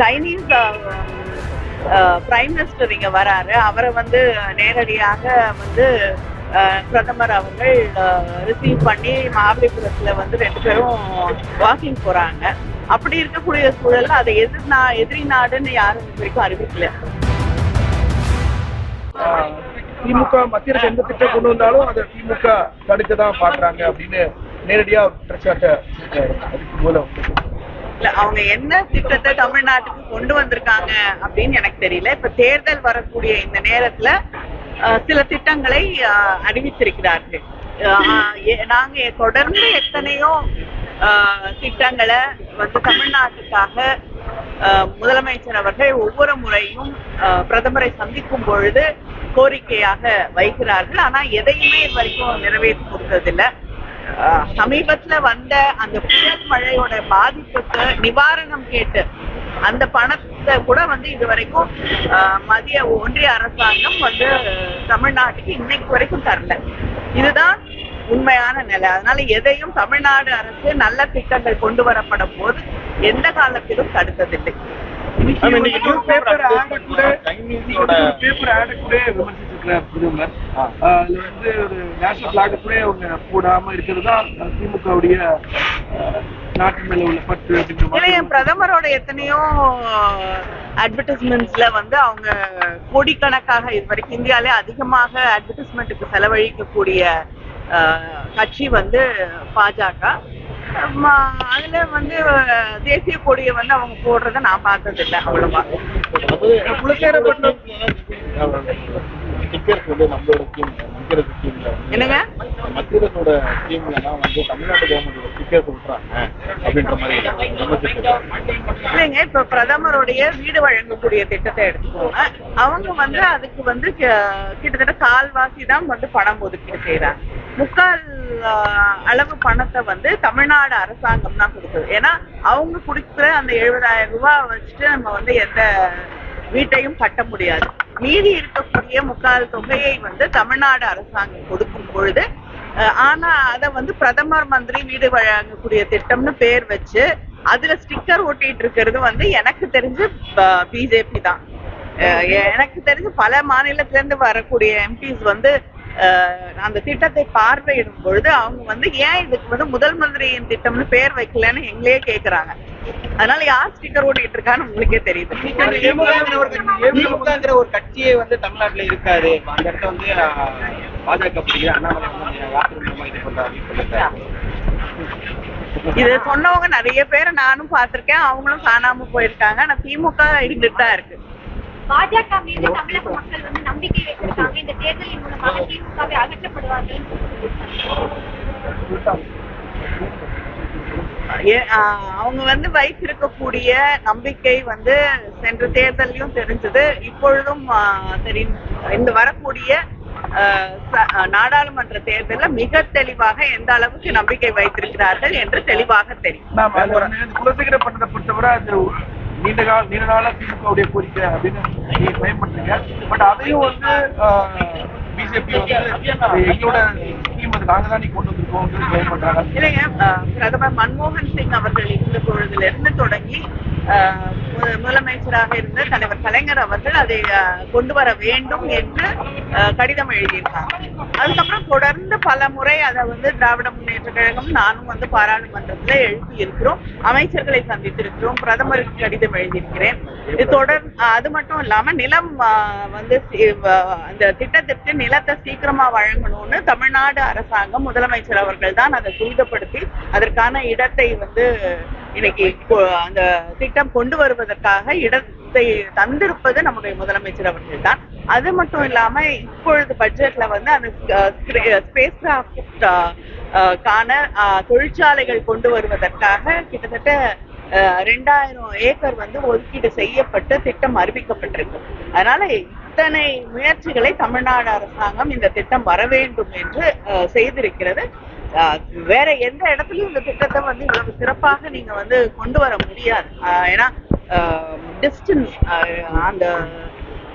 Chinese prime minister இங்க வராரு. அவரை வந்து நேரடியாக வந்து பிரதமர் அவர்கள் ரிசீவ் பண்ணி மகாபலிபுரத்துல வந்து ரெண்டு பேரும் வாக்கிங் போறாங்க. அப்படி இருக்கக்கூடிய சூழல்ல அதை எதிர் நா எதிரி நாடுன்னு யாரும் இது வரைக்கும் அறிவிக்கல. திமுக மத்திய அரசு எந்த திட்டம் கொண்டு வந்தாலும் அதை திமுக தடுக்க தான் பாக்குறாங்க அப்படின்னு நேரடியா ஒரு குற்றச்சாட்டை அதுக்கு மூலம் அவங்க என்ன திட்டத்தை தமிழ்நாட்டுக்கு கொண்டு வந்திருக்காங்க அப்படின்னு எனக்கு தெரியல. இப்ப தேர்தல் வரக்கூடிய இந்த நேரத்துல சில திட்டங்களை அறிவித்திருக்கிறார்கள். நாங்க தொடர்ந்து எத்தனையோ திட்டங்களை வந்து தமிழ்நாட்டுக்காக முதலமைச்சர் அவர்கள் ஒவ்வொரு முறையும் பிரதமரை சந்திக்கும் பொழுது கோரிக்கையாக வைக்கிறார்கள். ஆனா எதையுமே இது வரைக்கும் நிறைவேற்றி கொடுத்ததில்லை. சமீபத்துல வந்த அந்த புயல் மழையோட பாதிப்புக்கு நிவாரணம் கேட்டு அந்த பணத்தை கூட வந்து இது வரைக்கும் மத்திய ஒன்றிய அரசாங்கம் வந்து தமிழ்நாட்டுக்கு இன்னைக்கு வரைக்கும் தரல. இதுதான் உண்மையான நிலை. அதனால எதையும் தமிழ்நாடு அரசு நல்ல திட்டங்கள் கொண்டு வரப்படும் போது எந்த காலத்திலும் தடுத்ததில்லை. பேப்பர் ஆட கூட பேப்பர் ஆட கூட விமர்சிச்சிருக்கிறார் பிரதமர் அதுல வந்து ஒரு நேஷனல் பிளாக் கூட அவங்க போடாம இருக்கிறது தான் திமுகவுடைய நாட்டு மேல உள்ள பற்று அப்படின்ற பிரதமரோட எத்தனையோ அட்வர்டைஸ்மெண்ட்ஸ்ல வந்து அவங்க கோடிக்கணக்காக இது வரைக்கும் இந்தியாலே அதிகமாக அட்வர்டைஸ்மெண்ட்டுக்கு செலவழிக்கக்கூடிய கட்சி வந்து பாஜக. அதுல வந்து தேசிய கொடியை வந்து அவங்க போடுறத நான் பார்த்தது இல்லை அவ்வளவா ஸ்கீம்ல என்னங்க? மத்திய அரசோட ஸ்கீம்லலாம் வந்து தமிழ்நாடு கவர்மெண்டோட ஸ்டிக்கர்ஸ் விட்டுறாங்க அப்படின்ற மாதிரி விமர்சிச்சிருக்காங்க. இல்லைங்க இப்ப பிரதமருடைய வீடு வழங்கக்கூடிய திட்டத்தை எடுத்துக்கோங்க. அவங்க வந்து அதுக்கு வந்து கிட்டத்தட்ட கால்வாசி தான் வந்து பணம் ஒதுக்கீடு செய்யறாங்க முக்கால் அளவு பணத்தை வந்து தமிழ்நாடு அரசாங்கம் தான் கொடுக்குது ஏன்னா அவங்க கொடுக்குற அந்த எழுபதாயிரம் ரூபாய் வச்சுட்டு நம்ம வந்து எந்த வீட்டையும் கட்ட முடியாது. மீதி இருக்கக்கூடிய முக்கால் தொகையை வந்து தமிழ்நாடு அரசாங்கம் கொடுக்கும் பொழுது ஆனா அத வந்து பிரதமர் மந்திரி வீடு வழங்கக்கூடிய திட்டம்னு பேர் வச்சு அதுல ஸ்டிக்கர் ஒட்டிட்டு இருக்கிறது வந்து எனக்கு தெரிஞ்சு பிஜேபி தான். எனக்கு தெரிஞ்சு பல மாநிலத்துல இருந்து வரக்கூடிய எம்பிஸ் வந்து அந்த திட்டத்தை பார்வையிடும் பொழுது அவங்க வந்து ஏன் இதுக்கு வந்து முதல் மந்திரியின் திட்டம்னு பேர் வைக்கலன்னு எங்களையே கேக்குறாங்க. அதனால யார் ஸ்டிக்கர் ஓட்டிட்டு இருக்கான்னு உங்களுக்கே தெரியுது. ஒரு கட்சியே வந்து தமிழ்நாட்டுல இருக்காது. அந்த இடத்த வந்து பாஜக இது சொன்னவங்க நிறைய பேர் நானும் பார்த்திருக்கேன். அவங்களும் காணாம போயிருக்காங்க. ஆனா திமுக இருந்துட்டு தான் இருக்கு. பாஜக மீது தமிழக மக்கள் வந்து நம்பிக்கை வைத்திருக்காங்க. இந்த தேர்தலின் மூலமாக திமுகவை அகற்றப்படுவார்கள். அவங்க வந்து வைத்திருக்கக்கூடிய நம்பிக்கை வந்து சென்ற தேர்தலையும் தெரிஞ்சது. இப்பொழுதும் தெரியும் இந்த வரக்கூடிய நாடாளுமன்ற தேர்தல்ல மிக தெளிவாக எந்த அளவுக்கு நம்பிக்கை வைத்திருக்கிறார்கள் என்று தெளிவாக தெரியும். நீண்ட கால நீண்ட நாளா திமுகவுடைய கோரிக்கை அப்படின்னு நீங்க பயன்படுத்துங்க பட் அதையும் வந்து பிஜேபி வந்து எங்களோட ஸ்கீம் அது நாங்க தான் கொண்டு வந்திருக்கோம் கிளைம் பண்றாங்க. இல்லைங்க பிரதமர் மன்மோகன் சிங் அவர்கள் இருந்த பொழுதுல இருந்து தொடங்கி முதலமைச்சராக இருந்த தலைவர் கலைஞர் அவர்கள் அதை கொண்டு வர வேண்டும் என்று கடிதம் எழுதியிருக்காங்க. அதுக்கப்புறம் தொடர்ந்து பல முறை அதை வந்து திராவிட முன்னேற்ற கழகம் நானும் வந்து பாராளுமன்றத்துல எழுப்பி இருக்கிறோம் அமைச்சர்களை சந்தித்திருக்கிறோம். பிரதமருக்கு கடிதம் எழுதியிருக்கிறேன். இது தொடர் அது மட்டும் இல்லாம நிலம் வந்து அந்த திட்டத்திற்கு நிலத்தை சீக்கிரமா வழங்கணும்னு தமிழ்நாடு அரசாங்கம் முதலமைச்சர் அவர்கள் தான் அதை துரிதப்படுத்தி அதற்கான இடத்தை வந்து இன்னைக்கு அந்த திட்டம் கொண்டு வருவதற்காக இடத்தை தந்திருப்பது நம்முடைய முதலமைச்சர் அவர்கள் தான் அது மட்டும் இல்லாம இப்பொழுது பட்ஜெட்ல வந்து அந்த ஸ்பேஸ் கிராஃப்ட் கான தொழிற்சாலைகள் கொண்டு வருவதற்காக கிட்டத்தட்ட ரெண்டாயிரம் ஏக்கர் வந்து ஒதுக்கீடு செய்யப்பட்டு திட்டம் அறிவிக்கப்பட்டிருக்கு. அதனால இத்தனை முயற்சிகளை தமிழ்நாடு அரசாங்கம் இந்த திட்டம் வர வேண்டும் என்று அஹ், செய்திருக்கிறது. வேற எந்த இடத்துலயும் இந்த திட்டத்தை வந்து இவ்வளவு சிறப்பாக நீங்க வந்து கொண்டு வர முடியாது. ஏன்னா டிஸ்டன்ஸ் அந்த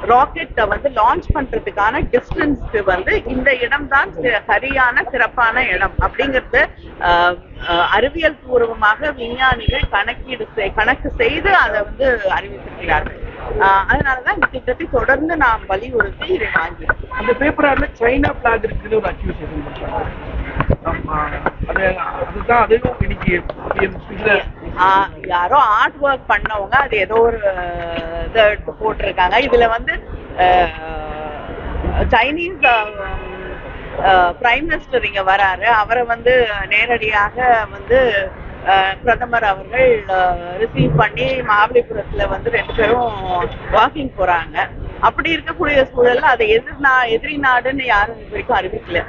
ராக்கெட்டை வந்து லான்ச் பண்றதுக்கான டிஸ்டன்ஸ்க்கு வந்து இந்த இடம் தான் சரியான சிறப்பான இடம் அப்படிங்கிறது ஆஹ், அறிவியல் பூர்வமாக விஞ்ஞானிகள் கணக்கீடு செய்- கணக்கு செய்து அதை வந்து அறிவித்திருக்கிறார்கள். ஆஹ், அதனாலதான் இந்த திட்டத்தை தொடர்ந்து நாம் வலியுறுத்தி இதை வாங்கி அந்த பேப்பரால சைனா பிளாக் இருக்குன்னு ஒரு அக்யூசேஷன் பண்றாங்க அதுதான் அதுவும் இன்னைக்கு யாரோ ஆர்ட் ஒர்க் பண்ணவங்க அது ஏதோ ஒரு இதை போட்டிருக்காங்க. இதுல வந்து சைனீஸ் பிரைம் மினிஸ்டர் இங்க வராரு. அவரை வந்து நேரடியாக வந்து பிரதமர் அவர்கள் ரிசீவ் பண்ணி மகாபலிபுரத்துல வந்து ரெண்டு பேரும் வாக்கிங் போறாங்க. அப்படி இருக்கக்கூடிய சூழல்ல அதை எதிர் நா எதிரி நாடுன்னு யாரும் இது வரைக்கும் அறிவிக்கல.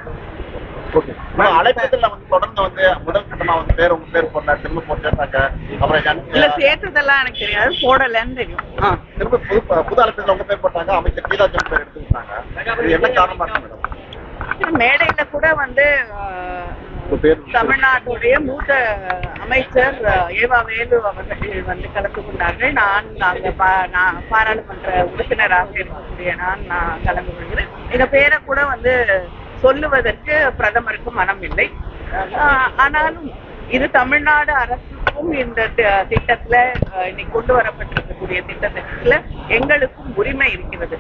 அழைப்பதில் வந்து தொடர்ந்து வந்து முதல் கட்டமா வந்து பேர் உங்க பேர் போட்டா திரும்ப போட்டுட்டாங்க அப்புறம் இல்ல சேர்த்ததெல்லாம் எனக்கு தெரியாது. போடலன்னு தெரியும். ஆ திரும்ப புது புது அழைப்பதில் உங்க பேர் போட்டாங்க. அமைச்சர் கீதா ஜன் பேர் எடுத்துக்கிட்டாங்க. இது என்ன காரணமா இருக்கு மேடம் மேடையில கூட வந்து தமிழ்நாட்டுடைய மூத்த அமைச்சர் ஏவா வேலு அவர்கள் வந்து கலந்து கொண்டார்கள். நான் அங்க பா- நான் பாராளுமன்ற உறுப்பினராக இருக்கக்கூடிய நான் நான் கலந்து கொள்கிறேன். எங்க பேரை கூட வந்து சொல்லுவதற்கு பிரதமருக்கு மனம் இல்லை ஆனாலும் இது தமிழ்நாடு அரசுக்கும் இந்த திட்டத்துல இன்னைக்கு கொண்டு வரப்பட்டிருக்கக்கூடிய திட்டத்துல எங்களுக்கும் உரிமை இருக்கிறது.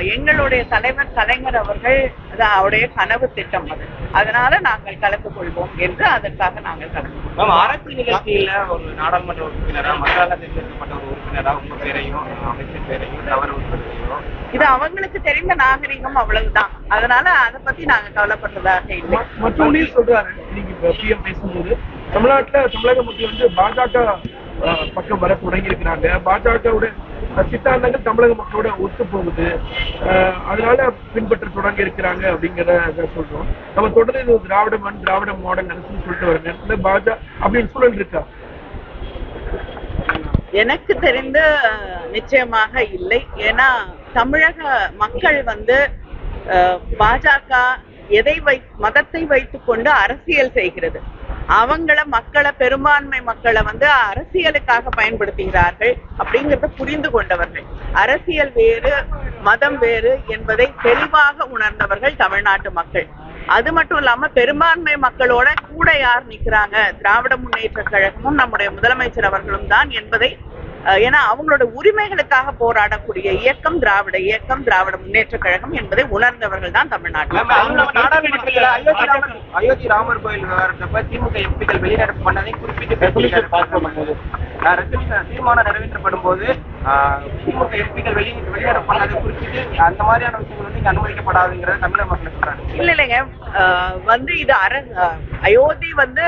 எங்களுடைய தலைவர் கலைஞர் அவர்கள் அது அவருடைய கனவு திட்டம் அது. அதனால நாங்கள் கலந்து கொள்வோம் என்று அதற்காக நாங்கள் கலந்து கொள்வோம். மேம் அரசு நிகழ்ச்சியில ஒரு நாடாளுமன்ற உறுப்பினரா மக்களால் தேர்ந்தெடுக்கப்பட்ட ஒரு உறுப்பினரா உங்க பேரையும் அமைச்சர் பேரையும் தவறு உறுப்பினரையும் இது அவங்களுக்கு தெரிந்த நாகரிகம் அவ்வளவுதான். அதனால அதை பத்தி நாங்க கவலைப்படுறதாக இல்லை. ம- மற்றவனையும் சொல்றாரு. பிஎம் பேசும்போது தமிழ்நாட்டுல தமிழக மக்கள் வந்து பாஜக பக்கம் வர தொடங்கி இருக்கிறாங்க சித்தாந்தங்கள் தமிழக மக்களோட ஒத்து போகுது. அஹ், அதனால பின்பற்ற தொடங்கி இருக்கிறாங்க அப்படிங்கிறத சொல்றோம். நம்ம தொடர்ந்து இது திராவிட மண் திராவிட மாடல் அரசுன்னு சொல்லிட்டு வர நேரத்துல பாஜக அப்படின்னு சூழல் இருக்கா? எனக்கு தெரிந்து நிச்சயமாக இல்லை. ஏன்னா தமிழக மக்கள் வந்து பாஜக எதை வை மதத்தை வைத்துக்கொண்டு அரசியல் செய்கிறது. அவங்கள மக்களை பெரும்பான்மை மக்களை வந்து அரசியலுக்காக பயன்படுத்துகிறார்கள் அப்படிங்கிறத புரிந்து கொண்டவர்கள். அரசியல் வேறு மதம் வேறு என்பதை தெளிவாக உணர்ந்தவர்கள் தமிழ்நாட்டு மக்கள். அது மட்டும் இல்லாம பெரும்பான்மை மக்களோட கூட யார் நிக்கிறாங்க? திராவிட முன்னேற்ற கழகமும் நம்முடைய முதலமைச்சர் அவர்களும் தான் என்பதை ஏன்னா அவங்களோட உரிமைகளுக்காக போராடக்கூடிய இயக்கம் திராவிட இயக்கம் திராவிட முன்னேற்ற கழகம் என்பதை உணர்ந்தவர்கள் தான் தமிழ்நாட்டில் அயோத்தி ராமர் கோயில் விவகாரத்தப்ப திமுக எம்பிக்கள் வெளிநடப்பு பண்ணதை குறிப்பிட்டு ரெசல்யூஷன் தீர்மானம் நிறைவேற்றப்படும் போது திமுக எம்பிக்கள் வெளி வெளிநடப்பு குறிப்பிட்டு அந்த மாதிரியான விஷயங்கள் வந்து இங்க அனுமதிக்கப்படாதுங்கிறத தமிழக மக்கள் சொல்றாங்க. இல்ல இல்லைங்க. வந்து இது அர அயோத்தி வந்து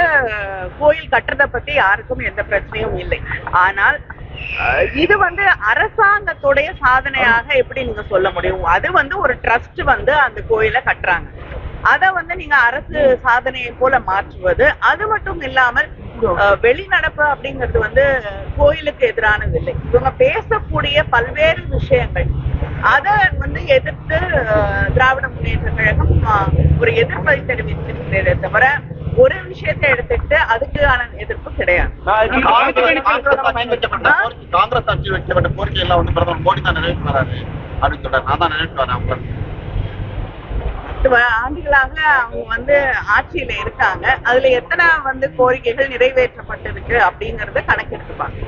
கோயில் கட்டுறதை பத்தி யாருக்கும் எந்த பிரச்சனையும் இல்லை. ஆனால் அஹ், இது வந்து அரசாங்கத்துடைய சாதனையாக எப்படி நீங்க சொல்ல முடியும்? அது வந்து ஒரு ட்ரஸ்ட் வந்து அந்த கோயிலை கட்டுறாங்க. அதை வந்து நீங்க அரசு சாதனையை போல மாற்றுவது அது மட்டும் இல்லாமல் வெளிநடப்பு அப்படிங்கிறது வந்து கோயிலுக்கு எதிரானது இல்லை. இவங்க பேசக்கூடிய பல்வேறு விஷயங்கள். அத வந்து எதிர்த்து திராவிட முன்னேற்ற கழகம் ஒரு எதிர்ப்பை தெரிவித்திருக்கிறதே தவிர ஒரு விஷயத்தை எடுத்துக்கிட்டு அதுக்கான எதிர்ப்பு கிடையாது. காங்கிரஸ் ஆட்சி வைக்கப்பட்ட கோரிக்கை- எல்லாம் வந்து பிரதமர் மோடி தான் நிறைவேற்றி வராரு அப்படின்னு சொல்றாரு. நான் தான் நிறைவேற்றி வரேன் அவங்க பத்து ஆண்டுகளாக அவங்க வந்து ஆட்சியில இருக்காங்க. அதுல எத்தனை வந்து கோரிக்கைகள் நிறைவேற்றப்பட்டிருக்கு அப்படிங்கறத கணக்கெடுத்துப்பாங்க